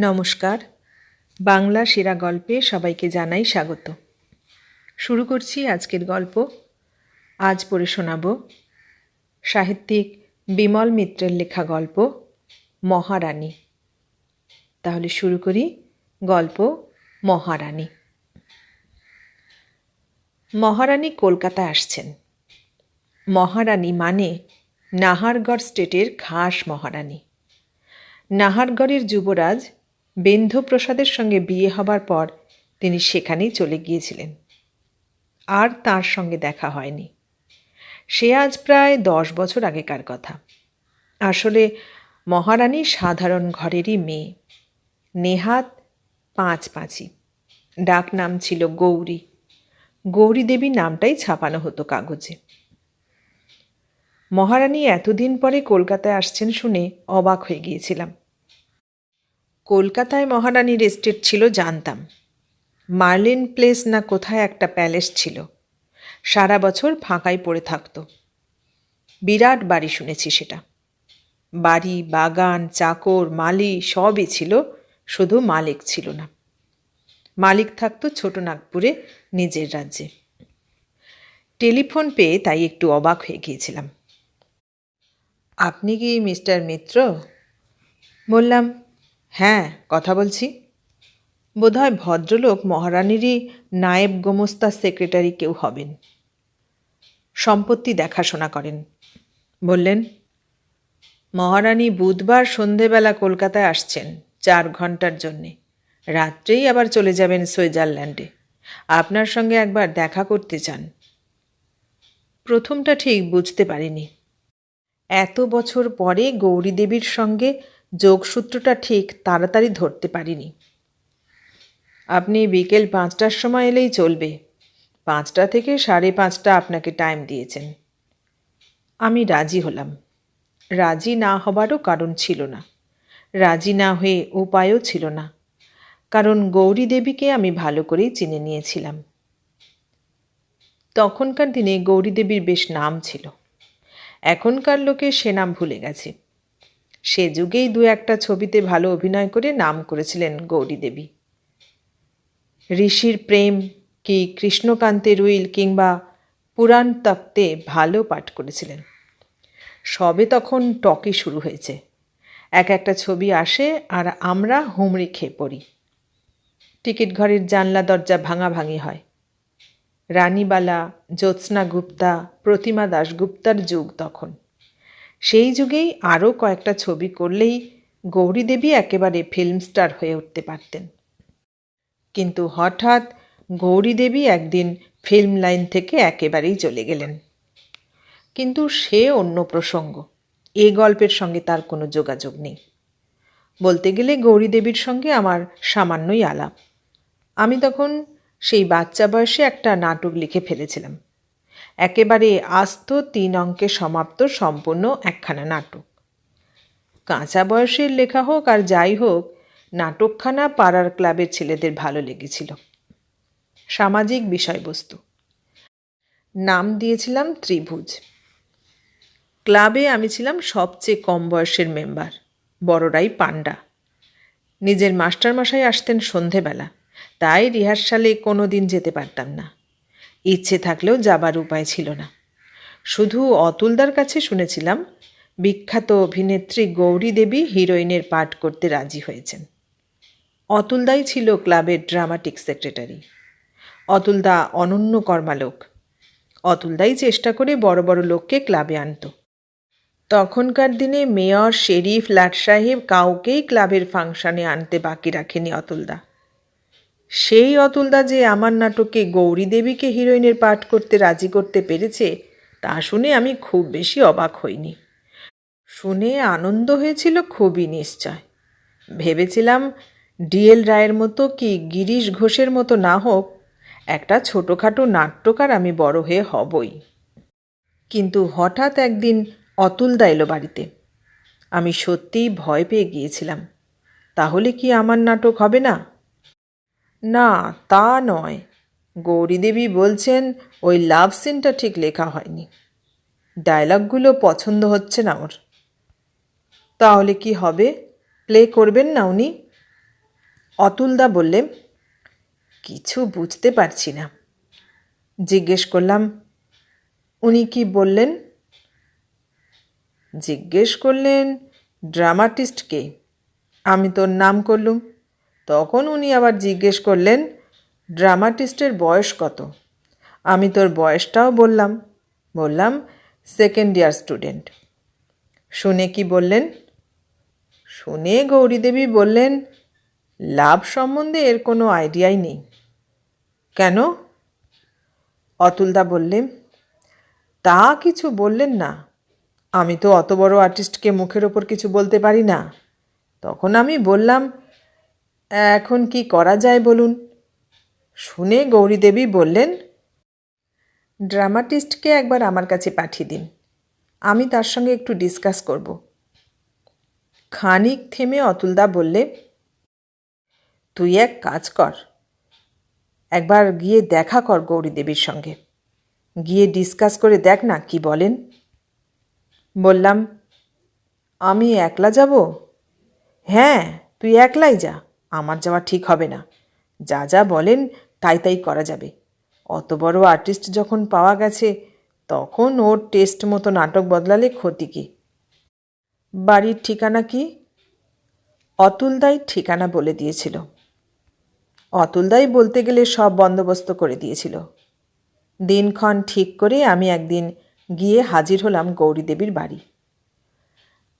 নমস্কার। বাংলা সেরা গল্পে সবাইকে জানাই স্বাগত। শুরু করছি আজকের গল্প। আজ পড়ে শোনাব সাহিত্যিক বিমল মিত্রের লেখা গল্প, মহারানী। তাহলে শুরু করি গল্প, মহারানী। মহারানী কলকাতায় আসছেন। মহারানী মানে নাহারগড় স্টেটের খাস মহারানী। নাহারগড়ের যুবরাজ বেন্দ্রপ্রসাদের সঙ্গে বিয়ে হবার পর তিনি সেখানেই চলে গিয়েছিলেন। আর তার সঙ্গে দেখা হয়নি। সে আজ প্রায় দশ বছর আগেকার কথা। আসলে মহারানী সাধারণ ঘরেরই মেয়ে। নেহাত পাঁচ পাঁচি ডাক নাম ছিল গৌরী। গৌরী দেবী নামটাই ছাপানো হতো কাগজে। মহারানী এতদিন পরে কলকাতায় আসছেন শুনে অবাক হয়ে গিয়েছিলাম। কলকাতায় মহারানীর এস্টেট ছিল, জানতাম। মার্লিন প্লেস না কোথায় একটা প্যালেস ছিল। সারা বছর ফাঁকাই পড়ে থাকতো। বিরাট বাড়ি শুনেছি সেটা। বাড়ি, বাগান, চাকর, মালি সবই ছিল, শুধু মালিক ছিল না। মালিক থাকতো ছোট নাগপুরে, নিজের রাজ্যে। টেলিফোন পেয়ে তাই একটু অবাক হয়ে গিয়েছিলাম। আপনি কি মিস্টার মিত্র? বললাম হ্যাঁ কথা বলছি। বোধহয় ভদ্রলোক মহারানীরই নায়েব গোমস্তা সেক্রেটারি কেউ হবেন। সম্পত্তি দেখাশোনা করেন। বললেন, মহারানী বুধবার সন্ধেবেলা কলকাতায় আসছেন চার ঘণ্টার জন্যে। রাত্রেই আবার চলে যাবেন সুইজারল্যান্ডে। আপনার সঙ্গে একবার দেখা করতে চান। প্রথমটা ঠিক বুঝতে পারিনি। এত বছর পরে গৌরী দেবীর সঙ্গে যোগসূত্রটা ঠিক তাড়াতাড়ি ধরতে পারিনি। আপনি বিকেল পাঁচটার সময় এলেই চলবে। পাঁচটা থেকে সাড়ে পাঁচটা আপনাকে টাইম দিয়েছেন। আমি রাজি হলাম। রাজি না হবারও কারণ ছিল না। রাজি না হয়ে উপায়ও ছিল না। কারণ গৌরী দেবীকে আমি ভালো করেই চিনে নিয়েছিলাম। তখনকার দিনে গৌরী দেবীর বেশ নাম ছিল। এখনকার লোকে সে নাম ভুলে গেছে। সে যুগেই দু একটা ছবিতে ভালো অভিনয় করে নাম করেছিলেন গৌরী দেবী। ঋষির প্রেম কি কৃষ্ণকান্তের উইল কিংবা পুরাণ তক্তে ভালো পাঠ করেছিলেন। সবে তখন টকি শুরু হয়েছে। এক একটা ছবি আসে আর আমরা হুমড়ি খেয়ে পড়ি। টিকিট ঘরের জানলা দরজা ভাঙাভাঙি হয়। রানীবালা, জ্যোৎস্না গুপ্তা, প্রতিমা দাশগুপ্তার যুগ তখন। সেই যুগেই আরও কয়েকটা ছবি করলেই গৌরী দেবী একেবারে ফিল্ম স্টার হয়ে উঠতে পারতেন। কিন্তু হঠাৎ গৌরী দেবী একদিন ফিল্ম লাইন থেকে একেবারেই চলে গেলেন। কিন্তু সে অন্য প্রসঙ্গ, এ গল্পের সঙ্গে তার কোনো যোগাযোগ নেই। বলতে গেলে গৌরী দেবীর সঙ্গে আমার সামান্যই আলাপ। আমি তখন সেই বাচ্চা বয়সে একটা নাটক লিখে ফেলেছিলাম। একেবারে আস্ত তিন অঙ্কে সমাপ্ত সম্পূর্ণ একখানা নাটক। কাঁচা বয়সের লেখা হোক আর যাই হোক, নাটকখানা পাড়ার ক্লাবের ছেলেদের ভালো লেগেছিল। সামাজিক বিষয়বস্তু। নাম দিয়েছিলাম ত্রিভুজ। ক্লাবে আমি ছিলাম সবচেয়ে কম বয়সের মেম্বার, বড়রাই পাণ্ডা। নিজের মাস্টারমশাই আসতেন সন্ধেবেলা, তাই রিহার্সালে কোনো দিন যেতে পারতাম না। ইচ্ছে থাকলেও যাবার উপায় ছিল না। শুধু অতুলদার কাছে শুনেছিলাম, বিখ্যাত অভিনেত্রী গৌরী দেবী হিরোইনের পাঠ করতে রাজি হয়েছেন। অতুলদাই ছিল ক্লাবের ড্রামাটিক সেক্রেটারি। অতুলদা অনন্য কর্মালোক। অতুলদাই চেষ্টা করে বড় বড় লোককে ক্লাবে আনত। তখনকার দিনে মেয়র, শেরিফ লাট সাহেব কাউকেই ক্লাবের ফাংশনে আনতে বাকি রাখেনি অতুলদা। সেই অতুলদা যে আমার নাটকে গৌরী দেবীকে হিরোইনের পাঠ করতে রাজি করতে পেরেছে, তা শুনে আমি খুব বেশি অবাক হইনি। শুনে আনন্দ হয়েছিল খুবই নিশ্চয়। ভেবেছিলাম ডিএল রায়ের মতো কি গিরিশ ঘোষের মতো না হোক, একটা ছোটোখাটো নাট্যকার আমি বড় হয়ে হবই। কিন্তু হঠাৎ একদিন অতুলদা এলো বাড়িতে। আমি সত্যিই ভয় পেয়ে গিয়েছিলাম। তাহলে কি আমার নাটক হবে না? না, তা নয়। গৌরীদেবী বলছেন, ওই লাভ সিনটা ঠিক লেখা হয়নি। ডায়লগগুলো পছন্দ হচ্ছে না ওর। তাহলে কি হবে? প্লে করবেন না উনি? অতুলদা বললে কিছু বুঝতে পারছি না। জিজ্ঞেস করলাম, উনি কি বললেন? জিজ্ঞেস করলেন ড্রামাটিস্টকে আমি তোর নাম করলুম। তখন উনি আবার জিজ্ঞেস করলেন, ড্রামাটিস্টের বয়স কত? আমি তোর বয়সটাও বললাম। বললাম, সেকেন্ড ইয়ার স্টুডেন্ট। শুনে কি বললেন? শুনে গৌরীদেবী বললেন, লাভ সম্বন্ধে এর কোনো আইডিয়াই নেই। কেন? অতুলদা বললেন, তা কিছু বললেন না। আমি তো অত বড় আর্টিস্টকে মুখের ওপর কিছু বলতে পারি না। তখন আমি বললাম এখন কি করা যায় বলুন? শুনে গৌরীদেবী বললেন, ড্রামাটিস্টকে একবার আমার কাছে পাঠিয়ে দিন। আমি তার সঙ্গে একটু ডিসকাস করব। খানিক থেমে অতুলদা বললে, তুই এক কাজ কর। একবার গিয়ে দেখা কর গৌরী দেবীর সঙ্গে। গিয়ে ডিসকাস করে দেখ না কি বলেন। বললাম, আমি একলা যাব? হ্যাঁ তুই একলাই যা। আমার যাওয়া ঠিক হবে না। যা যা বলেন, তাই তাই করা যাবে। অত বড় আর্টিস্ট যখন পাওয়া গেছে, তখন ওর টেস্ট মতো নাটক বদলালে ক্ষতি কি? বাড়ির ঠিকানা কি? অতুলদাই ঠিকানা বলে দিয়েছিল। অতুলদাই বলতে গেলে সব বন্দোবস্ত করে দিয়েছিল। দিনক্ষণ ঠিক করে আমি একদিন গিয়ে হাজির হলাম গৌরীদেবীর বাড়ি।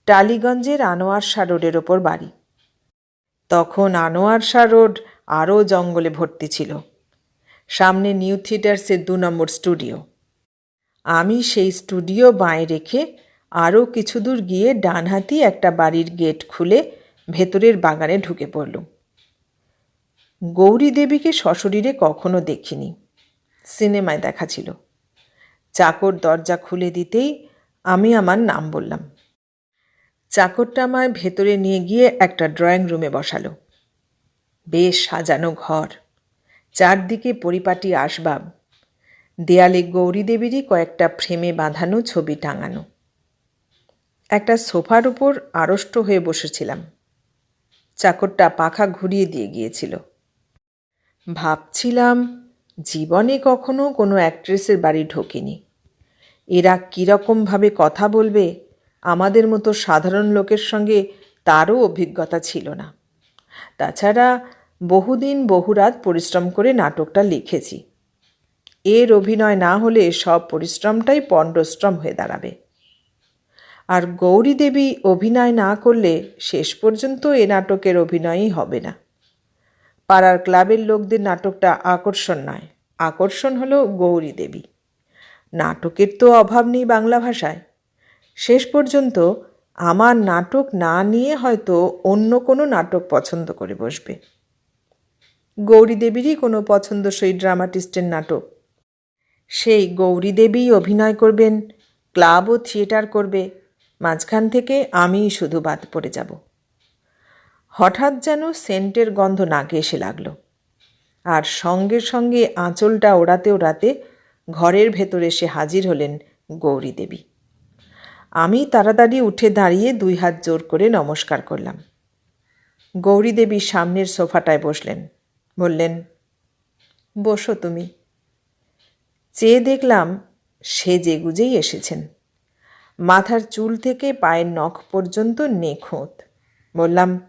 টালিগঞ্জের আনোয়ার শাহ রোডের ওপর বাড়ি। তখন আনোয়ার শাহ রোড আরও জঙ্গলে ভর্তি ছিল। সামনে নিউ থিয়েটার্সের দু নম্বর স্টুডিও। আমি সেই স্টুডিও বাঁয়ে রেখে আরও কিছু দূর গিয়ে ডানহাতি একটা বাড়ির গেট খুলে ভেতরের বাগানে ঢুকে পড়লুম। গৌরী দেবীকে সশরীরে কখনো দেখিনি। সিনেমায় দেখা ছিল। চাকর দরজা খুলে দিতেই আমি আমার নাম বললাম। চাকরটা আমায় ভেতরে নিয়ে গিয়ে একটা ড্রয়িং রুমে বসালো। বেশ সাজানো ঘর। চারদিকে পরিপাটি আসবাব। দেয়ালে গৌরী দেবীরই কয়েকটা ফ্রেমে বাঁধানো ছবি টাঙানো। একটা সোফার উপর আড়ষ্ট হয়ে বসেছিলাম। চাকরটা পাখা ঘুরিয়ে দিয়ে গিয়েছিল। ভাবছিলাম, জীবনে কখনো কোনো অ্যাক্ট্রেসের বাড়ি ঢোকেনি। এরা কীরকমভাবে কথা বলবে আমাদের মতো সাধারণ লোকের সঙ্গে তারও অভিজ্ঞতা ছিল না। তাছাড়া বহুদিন বহুরাত পরিশ্রম করে নাটকটা লিখেছি। এর অভিনয় না হলে সব পরিশ্রমটাই পণ্ডশ্রম হয়ে দাঁড়াবে। আর গৌরী দেবী অভিনয় না করলে শেষ পর্যন্ত এ নাটকের অভিনয়ই হবে না। পাড়ার ক্লাবের লোকদের নাটকটা আকর্ষণ নয়। আকর্ষণ হলো গৌরী দেবী। নাটকের তো অভাব নেই বাংলা ভাষায়। শেষ পর্যন্ত আমার নাটক না নিয়ে হয়তো অন্য কোনো নাটক পছন্দ করে বসবে। গৌরী দেবীরই কোনো পছন্দসই ড্রামাটিস্টের নাটক। সেই গৌরী দেবীই অভিনয় করবেন, ক্লাব ও থিয়েটার করবে, মাঝখান থেকে আমিই শুধু বাদ পড়ে যাব। হঠাৎ যেন সেন্টের গন্ধ নাকে এসে লাগল। আর সঙ্গে সঙ্গে আঁচলটা ওড়াতে ওড়াতে ঘরের ভেতরে এসে হাজির হলেন গৌরী দেবী। আমি তাড়াতাড়ি উঠে দাঁড়িয়ে দুই হাত জোর করে নমস্কার করলাম। গৌরী দেবী সামনের সোফাটায় বসলেন। বললেন, বসো তুমি। চেয়ে দেখলাম সে গুজেই এসেছেন। মাথার চুল থেকে পায়ের নখ পর্যন্ত নেখোঁত। বললাম,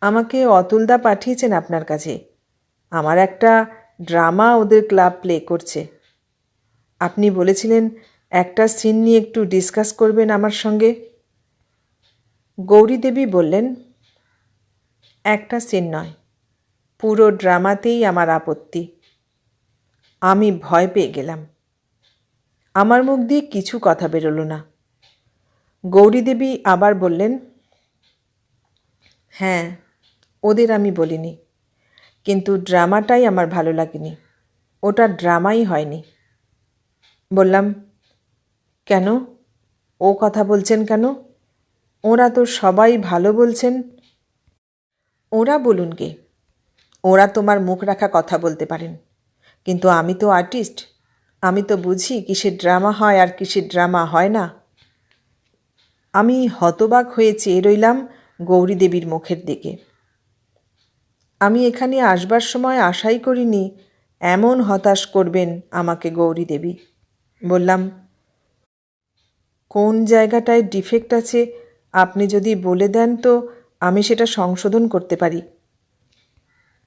আমাকে অতুলদা পাঠিয়েছেন আপনার কাছে। আমার একটা ড্রামা ওদের ক্লাব প্লে করছে। আপনি বলেছিলেন একটা সিন নিয়ে একটু ডিসকাস করবেন আমার সঙ্গে? গৌরী দেবী বললেন, একটা সিন নয়, পুরো ড্রামাতেই আমার আপত্তি। আমি ভয় পেয়ে গেলাম। আমার মুখ দিয়ে কিছু কথা বেরোলো না। গৌরী দেবী আবার বললেন হ্যাঁ ওদের আমি বলিনি, কিন্তু ড্রামাটাই আমার ভালো লাগেনি। ওটা ড্রামাই হয়নি। বললাম কেন? ও কথা বলছেন কেন? ওরা তো সবাই ভালো বলছেন। ওরা বলুন কে ওরা তোমার মুখ রাখা কথা বলতে পারেন। কিন্তু আমি তো আর্টিস্ট। আমি তো বুঝি কিসের ড্রামা হয় আর কিসের ড্রামা হয় না। আমি হতবাক হয়ে চেয়ে রইলাম গৌরী দেবীর মুখের দিকে। আমি এখানে আসবার সময় আশাই করিনি, এমন হতাশ করবেন আমাকে গৌরী দেবী। বললাম কোন জায়গাটায় ডিফেক্ট আছে, আপনি যদি বলে দেন তো আমি সেটা সংশোধন করতে পারি।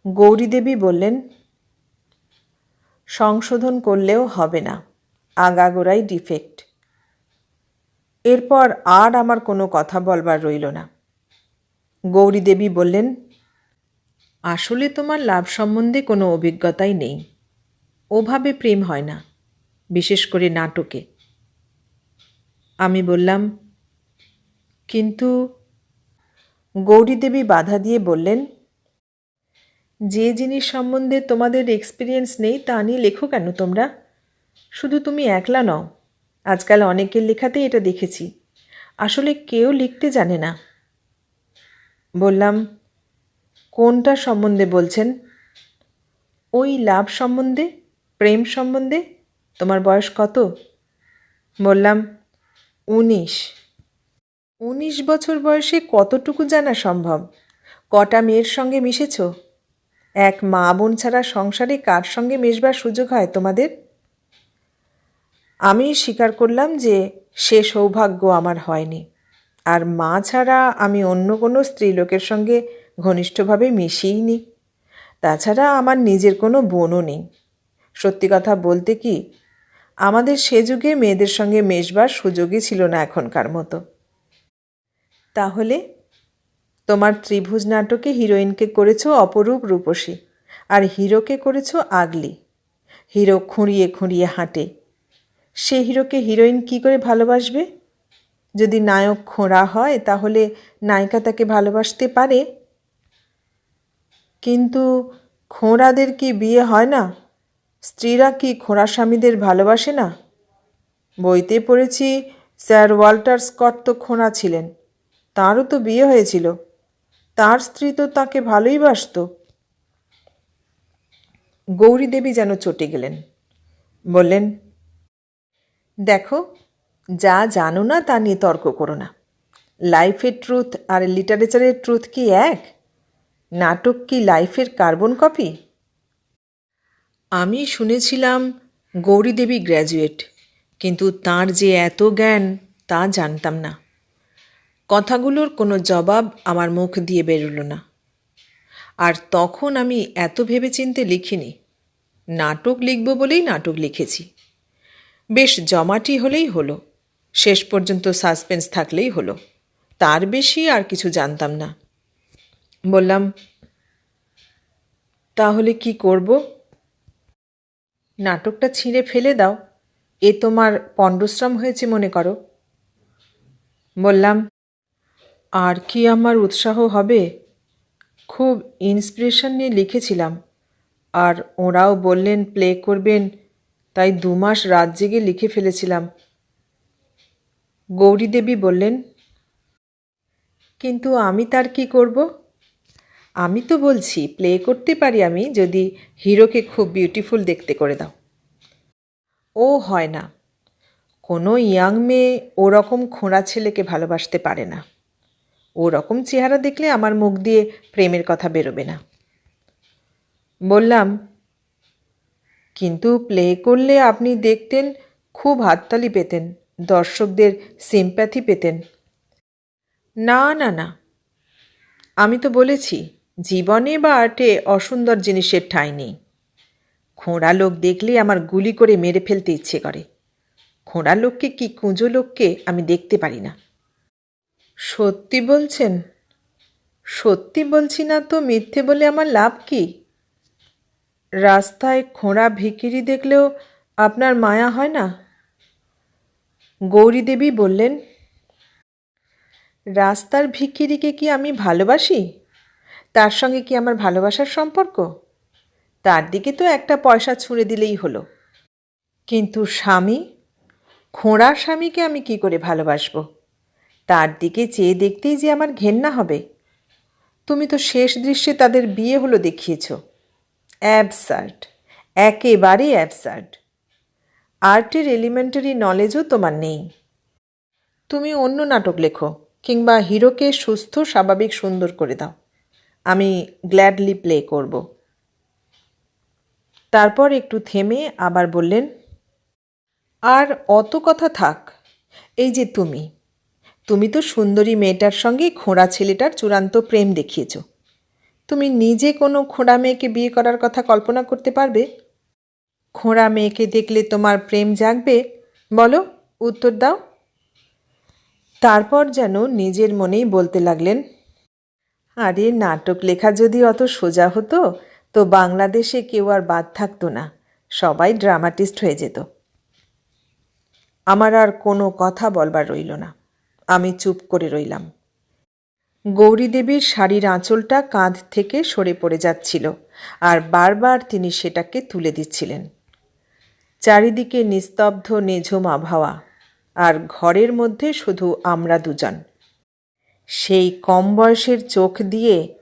গৌরীদেবী বললেন, সংশোধন করলেও হবে না, আগাগোড়াই ডিফেক্ট এরপর আর আমার কোনো কথা বলবার রইল না। গৌরীদেবী বললেন, আসলে তোমার লাভ সম্বন্ধে কোনো অভিজ্ঞতাই নেই। ওভাবে প্রেম হয় না, বিশেষ করে নাটকে। আমি বললাম, কিন্তু গৌরী দেবী বাধা দিয়ে বললেন, যে জিনিস সম্বন্ধে তোমাদের এক্সপিরিয়েন্স নেই তা নিয়ে লেখো কেন তোমরা? শুধু তুমি একলা নও। আজকাল অনেকের লেখাতেই এটা দেখেছি। আসলে কেউ লিখতে জানে না। বললাম, কোনটা সম্বন্ধে বলছেন? ওই লাভ সম্বন্ধে, প্রেম সম্বন্ধে। তোমার বয়স কত? বললাম উনিশ। উনিশ বছর বয়সে কতটুকু জানা সম্ভব? কটা মেয়ের সঙ্গে মিশেছ? এক মা বোন ছাড়া সংসারে কার সঙ্গে মেশবার সুযোগ হয় তোমাদের? আমি স্বীকার করলাম যে সে সৌভাগ্য আমার হয়নি। আর মা ছাড়া আমি অন্য কোনো স্ত্রীলোকের সঙ্গে ঘনিষ্ঠভাবে মিশিইনি। তাছাড়া আমার নিজের কোনো বোনও নেই। সত্যি কথা বলতে কি আমাদের সে যুগে মেয়েদের সঙ্গে মেশবার সুযোগই ছিল না এখনকার মতো। তাহলে তোমার ত্রিভুজ নাটকে হিরোইনকে করেছ অপরূপ রূপসী, আর হিরোকে করেছ আগলি। হিরো খুঁড়িয়ে খুঁড়িয়ে হাঁটে। সে হিরোকে হিরোইন কি করে ভালোবাসবে? যদি নায়ক খোঁড়া হয়, তাহলে নায়িকা তাকে ভালোবাসতে পারে। কিন্তু খোঁড়াদের কি বিয়ে হয় না? স্ত্রীরা কি খোঁড়া স্বামীদের ভালোবাসে না? বইতে পড়েছি, স্যার ওয়াল্টার স্কট তো খোঁড়া ছিলেন। তারও তো বিয়ে হয়েছিল। তার স্ত্রী তো তাকে ভালোই বাসত। গৌরী দেবী যেন চটে গেলেন। বললেন, দেখো, যা জানো না তা নিয়ে তর্ক করো না। লাইফের ট্রুথ আর লিটারেচারের ট্রুথ কি এক? নাটক কি লাইফের কার্বন কপি? আমি শুনেছিলাম গৌরী দেবী গ্র্যাজুয়েট কিন্তু তার যে এত জ্ঞান, তা জানতাম না। কথাগুলোর কোনো জবাব আমার মুখ দিয়ে বেরোলো না। আর তখন আমি এত ভেবেচিন্তে লিখিনি। নাটক লিখব বলেই নাটক লিখেছি। বেশ জমাটি হলেই হলো, শেষ পর্যন্ত সাসপেন্স থাকলেই হলো, তার বেশি আর কিছু জানতাম না। বললাম, তাহলে কি করব? নাটকটা ছিঁড়ে ফেলে দাও। এ তোমার পণ্ডশ্রম হয়েছে মনে করো। বললাম, আর কি আমার উৎসাহ হবে? খুব ইন্সপিরেশন নিয়ে লিখেছিলাম। আর ওরাও বললেন প্লে করবেন। তাই দু মাস রাত জেগে লিখে ফেলেছিলাম। গৌরী দেবী বললেন, কিন্তু আমি তার কি করব? আমি তো বলছি প্লে করতে পারি আমি যদি হিরোকে খুব বিউটিফুল দেখতে করে দাও। ও হয় না। কোনো ইয়াং মেয়ে ওরকম খোঁড়া ছেলেকে ভালোবাসতে পারে না। ওরকম চেহারা দেখলে আমার মুখ দিয়ে প্রেমের কথা বেরোবে না। বললাম, কিন্তু প্লে করলে আপনি দেখতেন, খুব হাততালি পেতেন, দর্শকদের সিম্প্যাথি পেতেন। না না না। আমি তো বলেছি জীবনে বা আর্টে অসুন্দর জিনিসের ঠাঁই নেই। খোঁড়া লোক দেখলে আমার গুলি করে মেরে ফেলতে ইচ্ছে করে। খোঁড়া লোককে কি কুঁজো লোককে আমি দেখতে পারি না। সত্যি বলছেন? সত্যি বলছি না তো মিথ্যে বলে আমার লাভ কি? রাস্তায় খোঁড়া ভিকিরি দেখলেও আপনার মায়া হয় না? গৌরী দেবী বললেন, রাস্তার ভিকিরিকে কি আমি ভালোবাসি? তার সঙ্গে কি আমার ভালোবাসার সম্পর্ক? তার দিকে তো একটা পয়সা ছুঁড়ে দিলেই হলো। কিন্তু স্বামী? খোঁড়া স্বামীকে আমি কি করে ভালোবাসবো? তার দিকে চেয়ে দেখতেই যে আমার ঘেন্না হবে। তুমি তো শেষ দৃশ্যে তাদের বিয়ে হলো দেখিয়েছ। অ্যাবসার্ড। একেবারেই অ্যাবসার্ড। আর্টের এলিমেন্টারি নলেজও তোমার নেই। তুমি অন্য নাটক লেখো কিংবা হিরোকে সুস্থ, স্বাভাবিক, সুন্দর করে দাও। আমি গ্ল্যাডলি প্লে করব। তারপর একটু থেমে আবার বললেন, আর অত কথা থাক, এই যে তুমি তুমি তো সুন্দরী মেয়েটার সঙ্গে খোঁড়া ছেলেটার চূড়ান্ত প্রেম দেখিয়েছ। তুমি নিজে কোনো খোঁড়া মেয়েকে বিয়ে করার কথা কল্পনা করতে পারবে? খোঁড়া মেয়েকে দেখলে তোমার প্রেম জাগবে? বলো, উত্তর দাও। তারপর যেন নিজের মনেই বলতে লাগলেন আরে, নাটক লেখা যদি অত সোজা হতো, তো বাংলাদেশে কেউ আর বাদ থাকতো না। সবাই ড্রামাটিস্ট হয়ে যেত। আমার আর কোনো কথা বলবার রইল না। আমি চুপ করে রইলাম। গৌরী দেবীর শাড়ির আঁচলটা কাঁধ থেকে সরে পড়ে যাচ্ছিল আর বারবার তিনি সেটাকে তুলে দিচ্ছিলেন। চারিদিকে নিস্তব্ধ, নিঝুম আবহাওয়া আর ঘরের মধ্যে শুধু আমরা দুজন। সেই কম বয়সের চোখ দিয়ে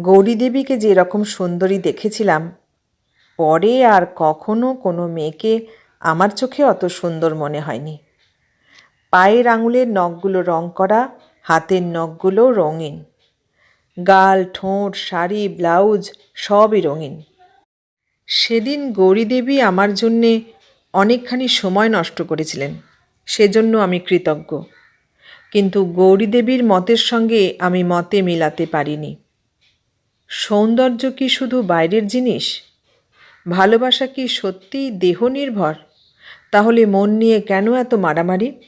গৌরীদেবীকে যেরকম সুন্দরী দেখেছিলাম, পরে আর কখনো কোনো মেয়েকে আমার চোখে অত সুন্দর মনে হয়নি। পায়ের আঙুলের নখগুলো রং করা, হাতের নখগুলো রঙিন। গাল, ঠোঁট, শাড়ি, ব্লাউজ সবই রঙিন। সেদিন গৌরীদেবী আমার জন্যে অনেকখানি সময় নষ্ট করেছিলেন। সেজন্য আমি কৃতজ্ঞ। কিন্তু গৌরীদেবীর মতের সঙ্গে আমি মতে মিলাতে পারিনি। সৌন্দর্য কি শুধু বাইরের জিনিস? ভালোবাসা কি সত্যিই দেহ নির্ভর? তাহলে মন নিয়ে কেন এত মারামারি?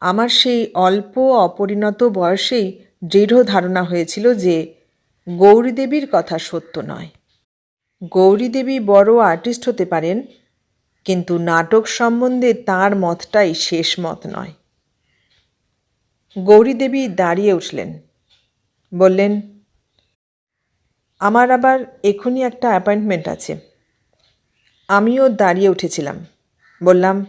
আমার সেই অল্প অপরিণত বয়সেই দৃঢ় ধারণা হয়েছিল যে গৌরীদেবীর কথা সত্য নয়। গৌরীদেবী বড় আর্টিস্ট হতে পারেন, কিন্তু নাটক সম্বন্ধে তার মতটাই শেষ মত নয়। গৌরীদেবী দাঁড়িয়ে উঠলেন। বললেন, আমার আবার এখনই একটা অ্যাপয়েন্টমেন্ট আছে। আমিও দাঁড়িয়ে উঠেছিলাম। বললাম,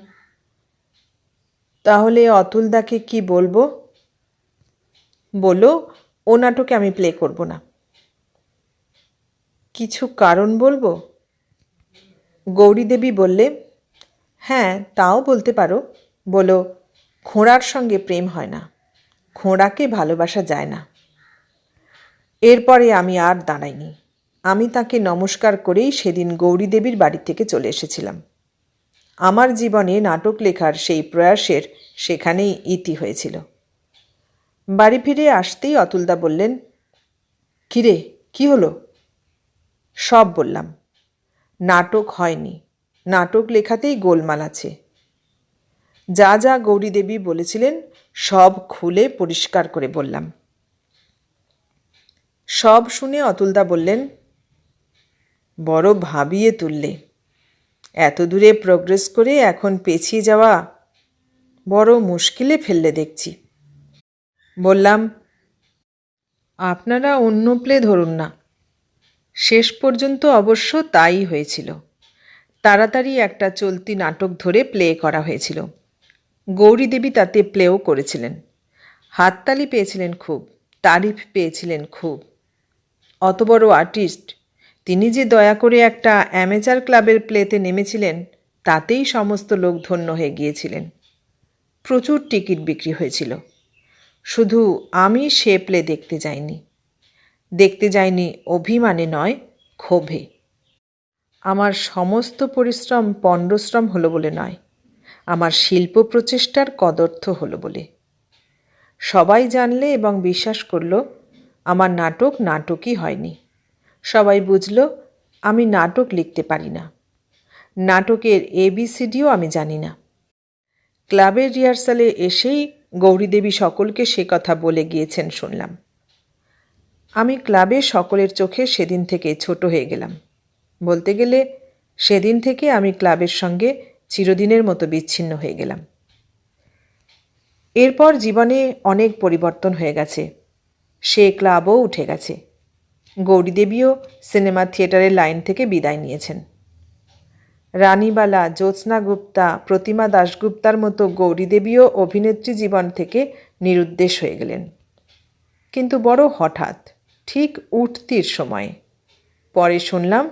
তাহলে অতুলদাকে কি বলব? বলো, ও নাটকে আমি প্লে করব না। কিছু কারণ বলব? গৌরীদেবী বললে হ্যাঁ তাও বলতে পারো। বলো, খোঁড়ার সঙ্গে প্রেম হয় না। খোঁড়াকে ভালোবাসা যায় না। এরপরে আমি আর দাঁড়াইনি। আমি তাকে নমস্কার করেই সেদিন গৌরীদেবীর বাড়ি থেকে চলে এসেছিলাম। আমার জীবনে নাটক লেখার সেই প্রয়াসের সেখানেই ইতি হয়েছিল। বাড়ি ফিরে আসতেই অতুলদা বললেন, কিরে, কি হলো? সব বললাম, নাটক হয়নি। নাটক লেখাতেই গোলমাল আছে। যা যা গৌরীদেবী বলেছিলেন, সব খুলে পরিষ্কার করে বললাম। সব শুনে অতুলদা বললেন, বড় ভাবিয়ে তুললে। এত দূরে প্রোগ্রেস করে এখন পেছিয়ে যাওয়া বড় মুশকিলে ফেললে দেখছি। বললাম, আপনারা অন্য প্লে ধরুন না। শেষ পর্যন্ত অবশ্য তাই হয়েছিল। তাড়াতাড়ি একটা চলতি নাটক ধরে প্লে করা হয়েছিল। গৌরী দেবী তাতে প্লেও করেছিলেন। হাততালি পেয়েছিলেন খুব, তারিফ পেয়েছিলেন খুব। অত বড় আর্টিস্ট, তিনি যে দয়া করে একটা অ্যামেচার ক্লাবের প্লেতে নেমেছিলেন, তাতেই সমস্ত লোক ধন্য হয়ে গিয়েছিলেন। প্রচুর টিকিট বিক্রি হয়েছিল। শুধু আমি সে প্লে দেখতে যাইনি। দেখতে যাইনি অভিমানে নয়, ক্ষোভে। আমার সমস্ত পরিশ্রম পণ্ডশ্রম হলো বলে নয়। আমার শিল্প প্রচেষ্টার কদর্থ হলো বলে। সবাই জানলে এবং বিশ্বাস করল, আমার নাটক নাটকই হয়নি। সবাই বুঝল, আমি নাটক লিখতে পারি না। নাটকের এবিসিডিও আমি জানি না। ক্লাবের রিহার্সালে এসেই গৌরীদেবী সকলকে সে কথা বলে গিয়েছেন শুনলাম। আমি ক্লাবে সকলের চোখে সেদিন থেকে ছোট হয়ে গেলাম। বলতে গেলে, সেদিন থেকে আমি ক্লাবের সঙ্গে চিরদিনের মতো বিচ্ছিন্ন হয়ে গেলাম। এরপর জীবনে অনেক পরিবর্তন হয়ে গেছে। সে ক্লাবও উঠে গেছে। গৌরীদেবীও সিনেমা থিয়েটারের লাইন থেকে বিদায় নিয়েছেন। রানীবালা, জ্যোৎস্না গুপ্তা, প্রতিমা দাশগুপ্তার মতো গৌরীদেবীও অভিনেত্রী জীবন থেকে নিরুদ্দেশ হয়ে গেলেন। কিন্তু বড় হঠাৎ, ঠিক উঠতির সময়। পরে শুনলাম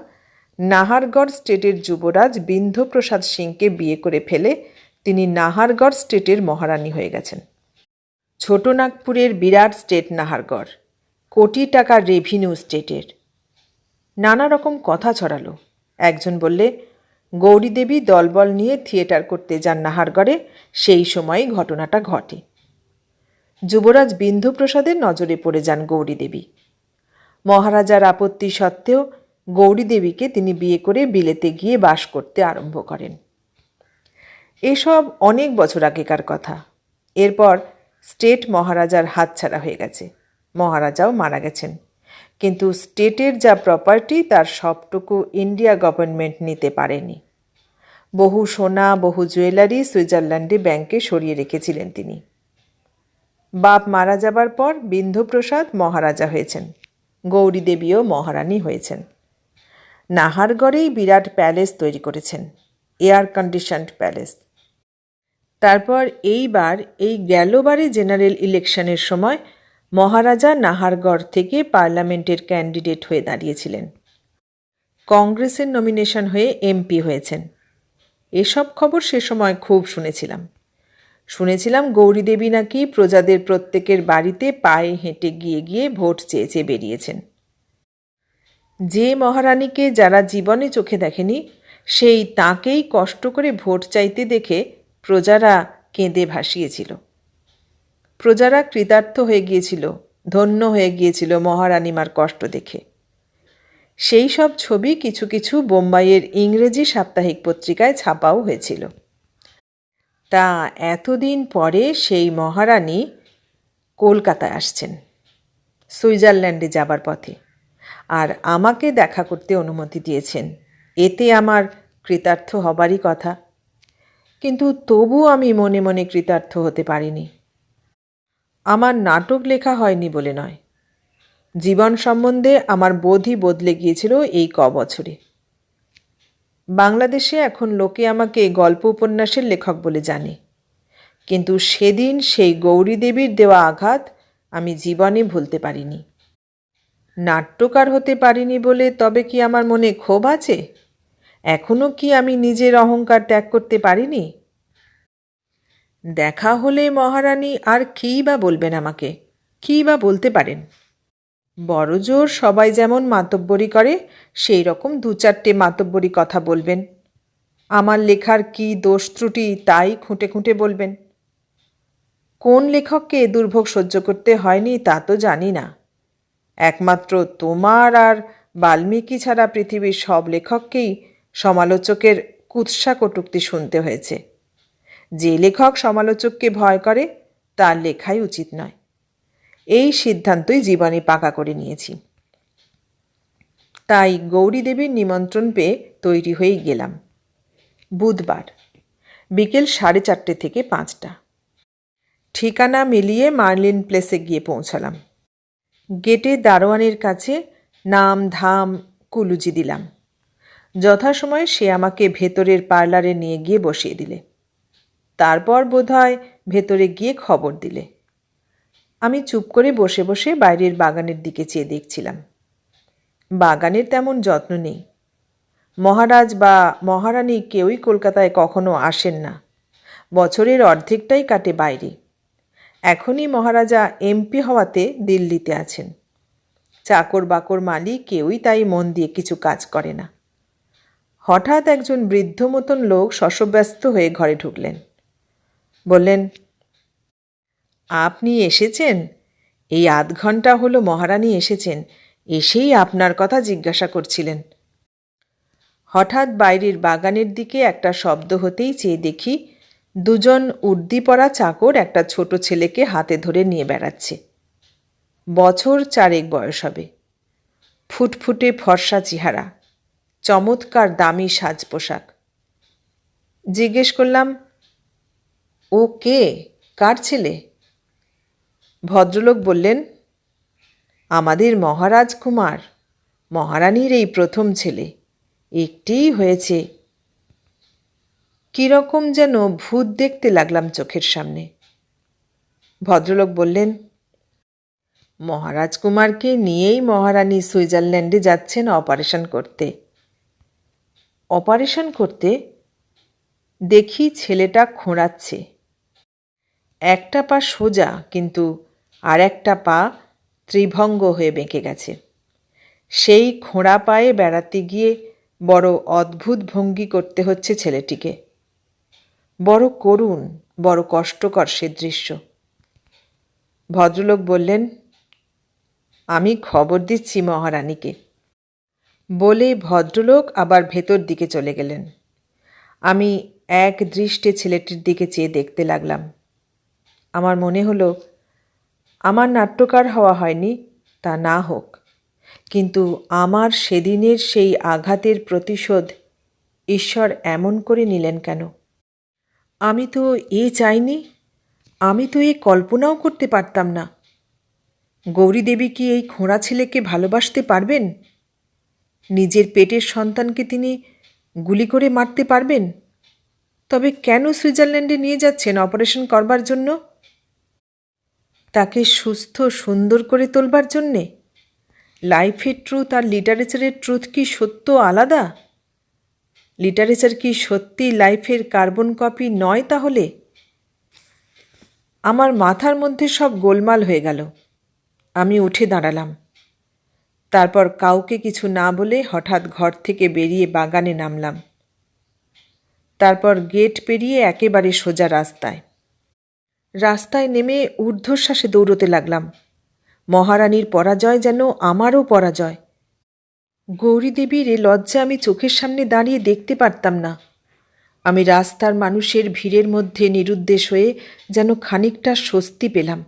নাহারগড় স্টেটের যুবরাজ বিন্ধপ্রসাদ সিংকে বিয়ে করে ফেলে তিনি নাহারগড় স্টেটের মহারানী হয়ে গেছেন। ছোটনাগপুরের বিরাট স্টেট নাহারগড়, কোটি টাকার রেভিনিউ স্টেটের। নানা রকম কথা ছড়ালো। একজন বললে, গৌরী দেবী দলবল নিয়ে থিয়েটার করতে যান নাহারগড়ে, সেই সময়ই ঘটনাটা ঘটে। যুবরাজ বিন্ধুপ্রসাদের নজরে পড়ে যান গৌরী দেবী। মহারাজার আপত্তি সত্ত্বেও গৌরী দেবীকে তিনি বিয়ে করে বিলেতে গিয়ে বাস করতে আরম্ভ করেন। এসব অনেক বছর আগেকার কথা। এরপর স্টেট মহারাজার হাতছাড়া হয়ে গেছে। মহারাজাও মারা গেছেন। কিন্তু স্টেটের যা প্রপার্টি তার সবটুকু ইন্ডিয়া গভর্নমেন্ট নিতে পারেনি। বহু সোনা, বহু জুয়েলারি সুইজারল্যান্ডে ব্যাংকে সরিয়ে রেখেছিলেন তিনি। বাপ মারা যাবার পর বিন্ধুপ্রসাদ মহারাজা হয়েছেন। গৌরী দেবীও মহারানী হয়েছেন। নাহারগড়েই বিরাট প্যালেস তৈরি করেছেন, এয়ার কন্ডিশনড প্যালেস। তারপর এইবার এই গেলবারে জেনারেল ইলেকশনের সময় মহারাজা নাহারগড় থেকে পার্লামেন্টের ক্যান্ডিডেট হয়ে দাঁড়িয়েছিলেন। কংগ্রেসের নমিনেশন হয়ে এমপি হয়েছেন। এসব খবর সে সময় খুব শুনেছিলাম। শুনেছিলাম গৌরী দেবী নাকি প্রজাদের প্রত্যেকের বাড়িতে পায়ে হেঁটে গিয়ে গিয়ে ভোট চেয়ে চেয়ে বেরিয়েছেন। যে মহারানীকে যারা জীবনে চোখে দেখেনি, সেই তাকেই কষ্ট করে ভোট চাইতে দেখে প্রজারা কেঁদে ভাসিয়েছিল। প্রজারা কৃতার্থ হয়ে গিয়েছিল, ধন্য হয়ে গিয়েছিল মহারানীমার কষ্ট দেখে। সেই সব ছবি কিছু কিছু বোম্বাইয়ের ইংরেজি সাপ্তাহিক পত্রিকায় ছাপাও হয়েছিল। তা এতদিন পরে সেই মহারানী কলকাতায় আসছেন, সুইজারল্যান্ডে যাবার পথে। আর আমাকে দেখা করতে অনুমতি দিয়েছেন। এতে আমার কৃতার্থ হবারই কথা। কিন্তু তবু আমি মনে মনে কৃতার্থ হতে পারিনি। আমার নাটক লেখা হয়নি বলে নয়। জীবন সম্বন্ধে আমার বোধই বদলে গিয়েছিল এই ক বছরে। বাংলাদেশে এখন লোকে আমাকে গল্প উপন্যাসের লেখক বলে জানে। কিন্তু সেদিন সেই গৌরী দেবীর দেওয়া আঘাত আমি জীবনে ভুলতে পারিনি। নাট্যকার হতে পারিনি বলে তবে কি আমার মনে ক্ষোভ আছে? এখনও কি আমি নিজের অহংকার ত্যাগ করতে পারিনি? দেখা হলে মহারানী আর কী বা বলবেন আমাকে? কী বা বলতে পারেন? বড় জোর সবাই যেমন মাতব্বরি করে, সেই রকম দু চারটে মাতব্বরি কথা বলবেন। আমার লেখার কি দোষ ত্রুটি তাই খুঁটে খুঁটে বলবেন। কোন লেখককে দুর্ভোগ সহ্য করতে হয়নি তা তো জানি না। একমাত্র তোমার আর বাল্মীকি ছাড়া পৃথিবীর সব লেখককেই সমালোচকের কুৎসা কটুক্তি শুনতে হয়েছে। যে লেখক সমালোচককে ভয় করে, তার লেখাই উচিত নয়। এই সিদ্ধান্তই জীবনে পাকা করে নিয়েছি। তাই গৌরী দেবীর নিমন্ত্রণ পেয়ে তৈরি হয়েই গেলাম। বুধবার, বিকেল সাড়ে চারটে থেকে পাঁচটা। ঠিকানা মিলিয়ে মার্লিন প্লেসে গিয়ে পৌঁছালাম। গেটে দারোয়ানের কাছে নাম, ধাম, কুলুজি দিলাম। যথাসময়ে সে আমাকে ভেতরের পার্লারে নিয়ে গিয়ে বসিয়ে দিলে। তারপর বোধহয় ভেতরে গিয়ে খবর দিলে। আমি চুপ করে বসে বসে বাইরের বাগানের দিকে চেয়ে দেখছিলাম। বাগানের তেমন যত্ন নেই। মহারাজ বা মহারানী কেউই কলকাতায় কখনো আসেন না। বছরের অর্ধেকটাই কাটে বাইরে। এখনই মহারাজা এমপি হওয়াতে দিল্লিতে আছেন। চাকর বাকর মালি কেউই তাই মন দিয়ে কিছু কাজ করে না। হঠাৎ একজন বৃদ্ধ মতন লোক শশব্যস্ত হয়ে ঘরে ঢুকলেন। বললেন, আপনি এসেছেন? এই আধ ঘণ্টা হলো মহারানী এসেছেন, এসেই আপনার কথা জিজ্ঞাসা করছিলেন। হঠাৎ বাইরের বাগানের দিকে একটা শব্দ হতেই চেয়ে দেখি দুজন উর্দি পরা চাকর একটা ছোট ছেলেকে হাতে ধরে নিয়ে বেড়াচ্ছে। বছর চারেক বয়স হবে। ফুটফুটে ফর্সা চেহারা, চমৎকার দামি সাজ পোশাক। জিজ্ঞেস করলাম, ও কে? কার ছেলে? ভদ্রলোক বললেন, আমাদের মহারাজ কুমার মহারানীর এই প্রথম ছেলে। একটিই হয়েছে কীরকম যেন ভূত দেখতে লাগলাম চোখের সামনে। ভদ্রলোক বললেন মহারাজ কুমারকে নিয়েই মহারানী সুইজারল্যান্ডে যাচ্ছেন অপারেশন করতে। অপারেশন করতে দেখি ছেলেটা খোঁড়াচ্ছে। একটা পা সোজা, কিন্তু আর একটা পা ত্রিভঙ্গ হয়ে বেঁকে গেছে। সেই খোঁড়া পায়ে বেড়াতে গিয়ে বড় অদ্ভুত ভঙ্গি করতে হচ্ছে ছেলেটিকে। বড় করুণ, বড় কষ্টকর সে দৃশ্য। ভদ্রলোক বললেন, আমি খবর দিচ্ছি মহারানীকে। বলে ভদ্রলোক আবার ভেতর দিকে চলে গেলেন। আমি এক দৃষ্টে ছেলেটির দিকে চেয়ে দেখতে লাগলাম। আমার মনে হলো, আমার নাট্যকার হওয়া হয়নি, তা না হোক। কিন্তু আমার সেদিনের সেই আঘাতের প্রতিশোধ ঈশ্বর এমন করে নিলেন কেন? আমি তো এ চাইনি, আমি তো এ কল্পনাও করতে পারতাম না। গৌরী দেবী কি এই খোঁড়া ছেলেকে ভালোবাসতে পারবেন? নিজের পেটের সন্তানকে তিনি গুলি করে মারতে পারবেন? তবে কেন সুইজারল্যান্ডে নিয়ে যাচ্ছেন অপারেশন করবার জন্য? তাকে সুস্থ, সুন্দর করে তোলবার জন্যে? লাইফের ট্রুথ আর লিটারেচারের ট্রুথ কি সত্য আলাদা? লিটারেচার কি সত্যি লাইফের কার্বন কপি নয় তাহলে? আমার মাথার মধ্যে সব গোলমাল হয়ে গেল। আমি উঠে দাঁড়ালাম। তারপর কাউকে কিছু না বলে হঠাৎ ঘর থেকে বেরিয়ে বাগানে নামলাম। তারপর গেট পেরিয়ে একেবারে সোজা রাস্তায়। রাস্তায় নেমে ঊর্ধ্বশ্বাসে দৌড়তে লাগলাম। মহারানীর পরাজয় যেন আমারও পরাজয়। গৌরী দেবীর এ লজ্জা আমি চোখের সামনে দাঁড়িয়ে দেখতে পারতাম না। আমি রাস্তার মানুষের ভিড়ের মধ্যে নিরুদ্দেশ হয়ে যেন খানিকটা স্বস্তি পেলাম।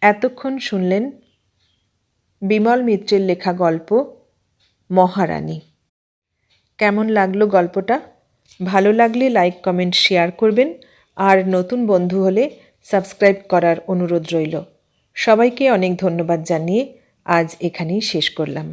এতক্ষণ শুনলেন বিমল মিত্রের লেখা গল্প, মহারানী। কেমন লাগল গল্পটা? ভালো লাগলে লাইক, কমেন্ট, শেয়ার করবেন। আর নতুন বন্ধু হলে সাবস্ক্রাইব করার অনুরোধ রইল। সবাইকে অনেক ধন্যবাদ জানিয়ে আজ এখানেই শেষ করলাম।